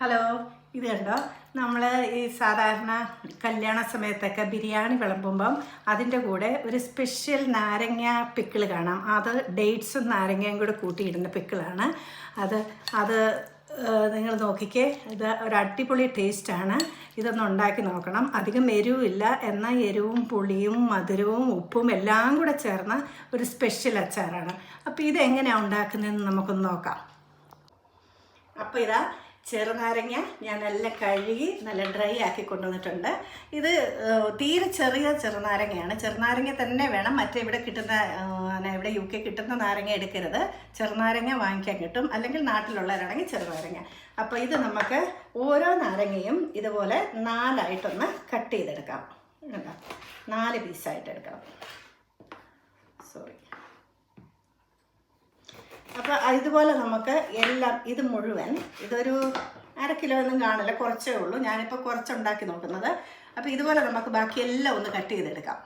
Hello ഇത് കണ്ടോ? നമ്മൾ ഈ സാധാരണ കല്യാണ സമയത്തൊക്കെ ബിരിയാണി വിളമ്പുമ്പം അതിന്റെ കൂടെ ഒരു സ്പെഷ്യൽ നാരങ്ങ പിക്കിൾ കാണാം. അത് ഡേറ്റ്സും നാരങ്ങയും കൂടെ കൂട്ടിയിടുന്ന പിക്കിളാണ് അത് അത് നിങ്ങൾ നോക്കിക്കേ. ഇത് ഒരു അടിപൊളി ടേസ്റ്റാണ് ഇതൊന്ന് ഉണ്ടാക്കി നോക്കണം. അധികം എരിവില്ല എന്നാൽ എരിവും പുളിയും മധുരവും ഉപ്പും എല്ലാം കൂടെ ചേർന്ന ഒരു സ്പെഷ്യൽ അച്ചാറാണ്. അപ്പോൾ ഇത് എങ്ങനെയാണ് ഉണ്ടാക്കുന്നതെന്ന് നമുക്കൊന്ന് നോക്കാം. അപ്പോൾ ഇതാ ചെറുനാരങ്ങ ഞാൻ നല്ല കഴുകി നല്ല ഡ്രൈ ആക്കി കൊണ്ടുവന്നിട്ടുണ്ട്. ഇത് തീരെ ചെറിയ ചെറുനാരങ്ങയാണ്. ചെറുനാരങ്ങ തന്നെ വേണം. മറ്റേ ഇവിടെ കിട്ടുന്ന ഇവിടെ യു കെ കിട്ടുന്ന നാരങ്ങ എടുക്കരുത്. ചെറുനാരങ്ങ വാങ്ങിക്കാൻ കിട്ടും. അല്ലെങ്കിൽ നാട്ടിലുള്ളവരാണെങ്കിൽ ചെറുനാരങ്ങ. അപ്പോൾ ഇത് നമുക്ക് ഓരോ നാരങ്ങയും ഇതുപോലെ നാലായിട്ടൊന്ന് കട്ട് ചെയ്തെടുക്കാം. നാല് പീസായിട്ട് എടുക്കാം. സോറി അപ്പോൾ ഇതുപോലെ നമുക്ക് എല്ലാം ഇത് മുഴുവൻ ഇതൊരു അര കിലോ ഒന്നും കാണില്ല കുറച്ചേ ഉള്ളൂ. ഞാനിപ്പോൾ കുറച്ചുണ്ടാക്കി നോക്കുന്നത്. അപ്പോൾ ഇതുപോലെ നമുക്ക് ബാക്കി എല്ലാം ഒന്ന് കട്ട് ചെയ്തെടുക്കാം.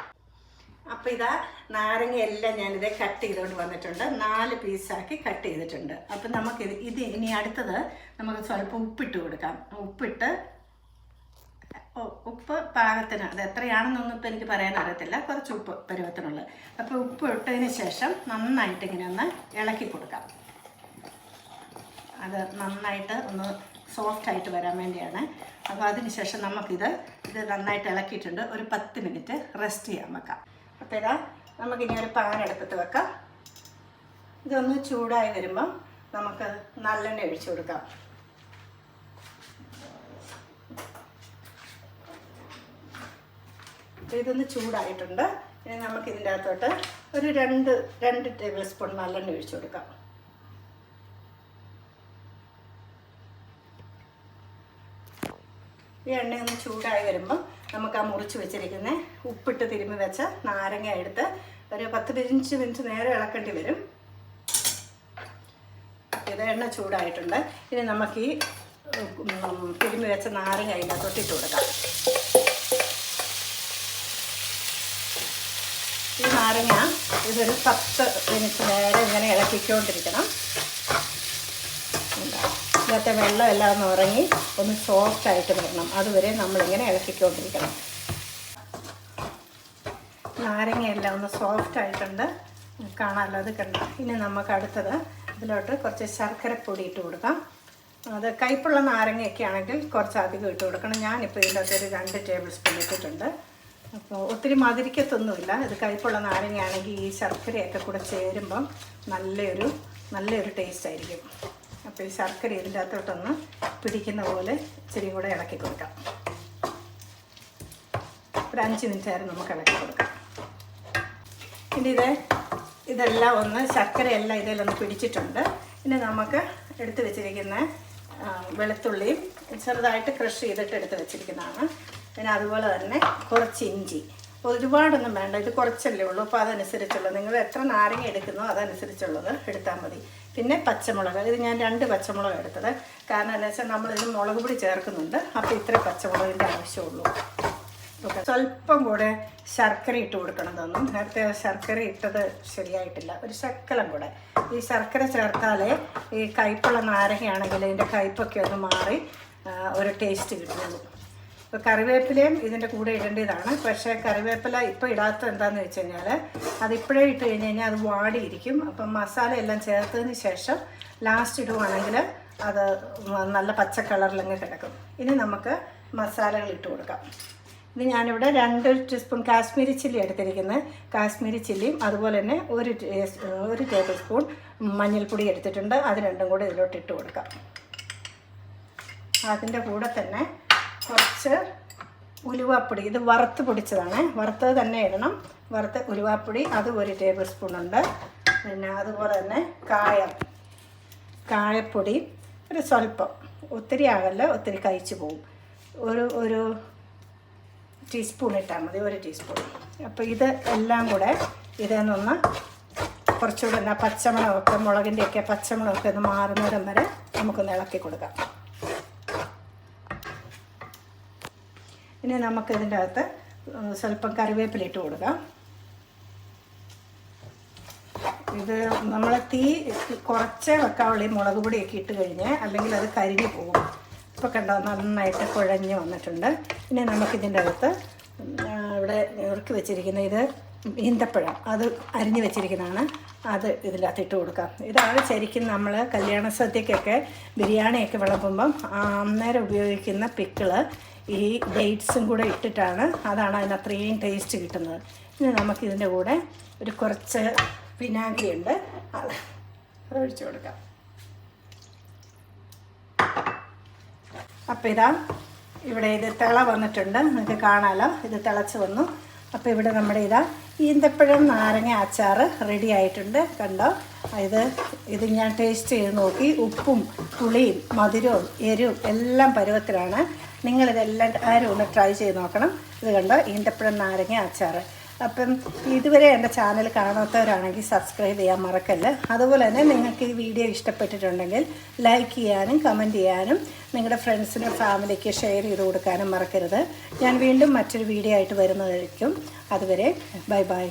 അപ്പോൾ ഇതാ നാരങ്ങ എല്ലാം ഞാനിത് കട്ട് ചെയ്തുകൊണ്ട് വന്നിട്ടുണ്ട്. നാല് പീസാക്കി കട്ട് ചെയ്തിട്ടുണ്ട്. അപ്പം നമുക്ക് ഇത് ഇനി അടുത്തത് നമുക്ക് സ്വല്പം ഉപ്പിട്ട് കൊടുക്കാം. ഉപ്പിട്ട് ഉപ്പ് പാകത്തിന് അത് എത്രയാണെന്നൊന്നും ഇപ്പം എനിക്ക് പറയാൻ അറിയത്തില്ല. കുറച്ച് ഉപ്പ് പരുവത്തിനുള്ളത്. അപ്പോൾ ഉപ്പ് ഇട്ടതിന് ശേഷം നന്നായിട്ട് ഇങ്ങനെ ഒന്ന് ഇളക്കി കൊടുക്കാം. അത് നന്നായിട്ട് ഒന്ന് സോഫ്റ്റ് ആയിട്ട് വരാൻ വേണ്ടിയാണ്. അപ്പോൾ അതിന് ശേഷം നമുക്കിത് ഇത് നന്നായിട്ട് ഇളക്കിയിട്ടുണ്ട്. ഒരു പത്ത് മിനിറ്റ് റെസ്റ്റ് ചെയ്യാൻ വെക്കാം. അപ്പോൾ ഇതാ നമുക്കിനി ഒരു പാൻ എടുത്തിട്ട് വെക്കാം. ഇതൊന്ന് ചൂടായി വരുമ്പം നമുക്ക് നല്ലെണ്ണ ഒഴിച്ചു കൊടുക്കാം. അപ്പോൾ ഇതൊന്ന് ചൂടായിട്ടുണ്ട്. ഇനി നമുക്ക് ഇതിന്റെ അകത്തോട്ട് ഒരു രണ്ട് രണ്ട് ടേബിൾ സ്പൂൺ നല്ലെണ്ണ ഒഴിച്ചു കൊടുക്കാം. ഈ എണ്ണ ഒന്ന് ചൂടായി വരുമ്പോൾ നമുക്ക് ആ മുറിച്ച് വെച്ചിരിക്കുന്ന ഉപ്പിട്ട് തിരുമ്മി വെച്ച നാരങ്ങ എടുത്ത് ഒരു പത്ത് പതിനഞ്ച് മിനിറ്റ് നേരെ ഇളക്കേണ്ടി വരും. ഇത് എണ്ണ ചൂടായിട്ടുണ്ട്. ഇനി നമുക്ക് ഈ തിരുമ്മി വെച്ച നാരങ്ങ അതിന്റെ ഇട്ട് കൊടുക്കാം ഈ നാരങ്ങ. ഇതൊരു പത്ത് മിനിറ്റ് നേരെ ഇങ്ങനെ ഇളക്കിക്കൊണ്ടിരിക്കണം. ഇന്നത്തെ വെള്ളം എല്ലാം ഒന്ന് ഉറങ്ങി ഒന്ന് സോഫ്റ്റ് ആയിട്ട് വരണം. അതുവരെ നമ്മളിങ്ങനെ ഇളക്കിക്കൊണ്ടിരിക്കണം. നാരങ്ങ എല്ലാം ഒന്ന് സോഫ്റ്റ് ആയിട്ടുണ്ട്. കാണാമല്ലോ അത് കണ്ട? ഇനി നമുക്ക് അടുത്തത് ഇതിലോട്ട് കുറച്ച് ശർക്കരപ്പൊടി ഇട്ട് കൊടുക്കാം. അത് കയ്പുള്ള നാരങ്ങയൊക്കെ ആണെങ്കിൽ കുറച്ച് അധികം ഇട്ട് കൊടുക്കണം. ഞാനിപ്പോൾ ഇതിന്റെ ഒരു രണ്ട് ടേബിൾ സ്പൂൺ ഇട്ടിട്ടുണ്ട്. അപ്പോൾ ഒത്തിരി മധുരിക്കത്തൊന്നുമില്ല. ഇത് കയ്പുള്ള നാരങ്ങയാണെങ്കിൽ ഈ ശർക്കരയൊക്കെ കൂടെ ചേരുമ്പം നല്ലൊരു നല്ലൊരു ടേസ്റ്റ് ആയിരിക്കും. അപ്പോൾ ഈ ശർക്കര ഇതിന്റെ അകത്തോട്ടൊന്ന് പിടിക്കുന്ന പോലെ ഇച്ചിരി കൂടെ ഇളക്കി കൊടുക്കാം. ഒരു അഞ്ച് മിനിറ്റ് ആയിരുന്നു നമുക്ക് ഇളക്കി കൊടുക്കാം. ഇനി ഇത് ഇതെല്ലാം ഒന്ന് ശർക്കരയെല്ലാം ഇതിലൊന്ന് പിടിച്ചിട്ടുണ്ട്. ഇനി നമുക്ക് എടുത്ത് വെച്ചിരിക്കുന്ന വെളുത്തുള്ളിയും ചെറുതായിട്ട് ക്രഷ് ചെയ്തിട്ട് എടുത്ത് വെച്ചിരിക്കുന്നതാണ്. പിന്നെ അതുപോലെ തന്നെ കുറച്ച് ഇഞ്ചി. ഒരുപാടൊന്നും വേണ്ട. ഇത് കുറച്ചല്ലേ ഉള്ളൂ. അപ്പോൾ അതനുസരിച്ചുള്ളത് നിങ്ങൾ എത്ര നാരങ്ങ എടുക്കുന്നോ അതനുസരിച്ചുള്ളത് എടുത്താൽ മതി. പിന്നെ പച്ചമുളക്. ഇത് ഞാൻ രണ്ട് പച്ചമുളക് എടുത്തത്. കാരണം എന്താ വെച്ചാൽ നമ്മളിത് മുളക് പൊടി ചേർക്കുന്നുണ്ട്. അപ്പോൾ ഇത്ര പച്ചമുളകിന്റെ ആവശ്യമുള്ളൂ. സ്വല്പം കൂടെ ശർക്കര ഇട്ട് കൊടുക്കണം തോന്നും നേരത്തെ ശർക്കര ഇട്ടത് ശരിയായിട്ടില്ല. ഒരു ശക്കലം കൂടെ. ഈ ശർക്കര ചേർത്താലേ ഈ കയ്പുള്ള നാരങ്ങയാണെങ്കിൽ ഇതിന്റെ കയ്പൊക്കെ ഒന്ന് മാറി ഒരു ടേസ്റ്റ് കിട്ടുള്ളൂ. ഇപ്പോൾ കറിവേപ്പിലയും ഇതിന്റെ കൂടെ ഇടേണ്ടതാണ്. പക്ഷേ കറിവേപ്പില ഇപ്പോൾ ഇടാത്തത് എന്താണെന്ന് വെച്ച് കഴിഞ്ഞാൽ അതിപ്പോഴേ ഇട്ട് കഴിഞ്ഞ് കഴിഞ്ഞാൽ അത് വാടിയിരിക്കും. അപ്പം മസാല എല്ലാം ചേർത്തതിന് ശേഷം ലാസ്റ്റ് ഇടുവാണെങ്കിൽ അത് നല്ല പച്ച കളറിലങ്ങ് കിടക്കും. ഇനി നമുക്ക് മസാലകൾ ഇട്ട് കൊടുക്കാം. ഇത് ഞാനിവിടെ രണ്ട് ടീസ്പൂൺ കാശ്മീരി ചില്ലി എടുത്തിരിക്കുന്നത് കാശ്മീരി ചില്ലിയും അതുപോലെ തന്നെ ഒരു ഒരു ടേബിൾ സ്പൂൺ മഞ്ഞൾപ്പൊടി എടുത്തിട്ടുണ്ട്. അത് രണ്ടും കൂടി ഇതിലോട്ട് ഇട്ട് കൊടുക്കാം. അതിന്റെ കൂടെ തന്നെ കുറച്ച് ഉലുവാപ്പൊടി. ഇത് വറുത്ത് പൊടിച്ചതാണ്. വറുത്തത് തന്നെ ഇടണം. വറുത്ത ഉലുവാപ്പൊടി അത് ഒരു ടേബിൾ സ്പൂൺ ഉണ്ട്. പിന്നെ അതുപോലെ തന്നെ കായം. കായപ്പൊടി ഒരു സ്വല്പം. ഒത്തിരി ആകല്ല ഒത്തിരി കഴിച്ചു പോകും ഒരു ഒരു ടീസ്പൂൺ ഇട്ടാൽ മതി ഒരു ടീസ്പൂൺ. അപ്പോൾ ഇത് എല്ലാം കൂടെ ഇതിൽ നിന്നൊന്ന് കുറച്ചുകൂടെ എന്നാൽ പച്ചമുളകൊക്കെ മുളകിന്റെയൊക്കെ പച്ചമുളകൊക്കെ ഒന്ന് മാറുന്നിടം വരെ നമുക്കൊന്ന് ഇളക്കി കൊടുക്കാം. ഇനി നമുക്ക് ഇതിന്റെ അകത്ത് സ്വല്പം കറിവേപ്പില ഇട്ട് കൊടുക്കാം. ഇത് നമ്മൾ തീ കുറച്ചേ വെക്കാവുള്ളൂ മുളക് പൊടിയൊക്കെ ഇട്ട് കഴിഞ്ഞ് അല്ലെങ്കിൽ അത് കരിഞ്ഞു പോകും. ഇപ്പോൾ കണ്ടോ നന്നായിട്ട് കുഴഞ്ഞ് വന്നിട്ടുണ്ട്. ഇനി നമുക്കിതിന്റെ അകത്ത് ഇവിടെ ഇറക്കി വെച്ചിരിക്കുന്ന ഇത് ഈന്തപ്പഴം അത് അരിഞ്ഞു വെച്ചിരിക്കുന്നതാണ്. അത് ഇതിനകത്ത് ഇട്ട് കൊടുക്കാം. ഇതാണ് ശരിക്കും നമ്മൾ കല്യാണ സദ്യക്കൊക്കെ ബിരിയാണിയൊക്കെ വിളമ്പുമ്പം അന്നേരം ഉപയോഗിക്കുന്ന പിക്കിൾ. ഈ ഡേറ്റ്സും കൂടെ ഇട്ടിട്ടാണ് അതാണ് അതിന് അത്രയും ടേസ്റ്റ് കിട്ടുന്നത്. ഇനി നമുക്കിതിന്റെ കൂടെ ഒരു കുറച്ച് വിനാഗിരി ഉണ്ട്. അത് ഒഴിച്ചു കൊടുക്കാം. അപ്പോൾ ഇതാ ഇവിടെ ഇത് തിള വന്നിട്ടുണ്ട്. നിങ്ങൾക്ക് കാണാമല്ലോ ഇത് തിളച്ച് വന്നു. അപ്പോൾ ഇവിടെ നമ്മുടെ ഇതാ ഈന്തപ്പഴം നാരങ്ങ അച്ചാർ റെഡി ആയിട്ടുണ്ട്. കണ്ടോ? ഇത് ഇത് ഞാൻ ടേസ്റ്റ് ചെയ്ത് നോക്കി. ഉപ്പും പുളിയും മധുരവും എരിവും എല്ലാം പരുവത്തിലാണ്. നിങ്ങളിതെല്ലാം ആരും ഒന്ന് ട്രൈ ചെയ്ത് നോക്കണം. ഇത് കണ്ടോ? ഈന്തപ്പഴം നാരങ്ങ അച്ചാർ അപ്പം ഇതുവരെ എന്റെ ചാനൽ കാണാത്തവരാണെങ്കിൽ സബ്സ്ക്രൈബ് ചെയ്യാൻ മറക്കല്ല. അതുപോലെ തന്നെ നിങ്ങൾക്ക് ഈ വീഡിയോ ഇഷ്ടപ്പെട്ടിട്ടുണ്ടെങ്കിൽ ലൈക്ക് ചെയ്യാനും കമന്റ് ചെയ്യാനും നിങ്ങളുടെ ഫ്രണ്ട്സിനും ഫാമിലിക്ക് ഷെയർ ചെയ്ത് കൊടുക്കാനും മറക്കരുത്. ഞാൻ വീണ്ടും മറ്റൊരു വീഡിയോ ആയിട്ട് വരുന്നതായിരിക്കും. അതുവരെ ബൈ ബൈ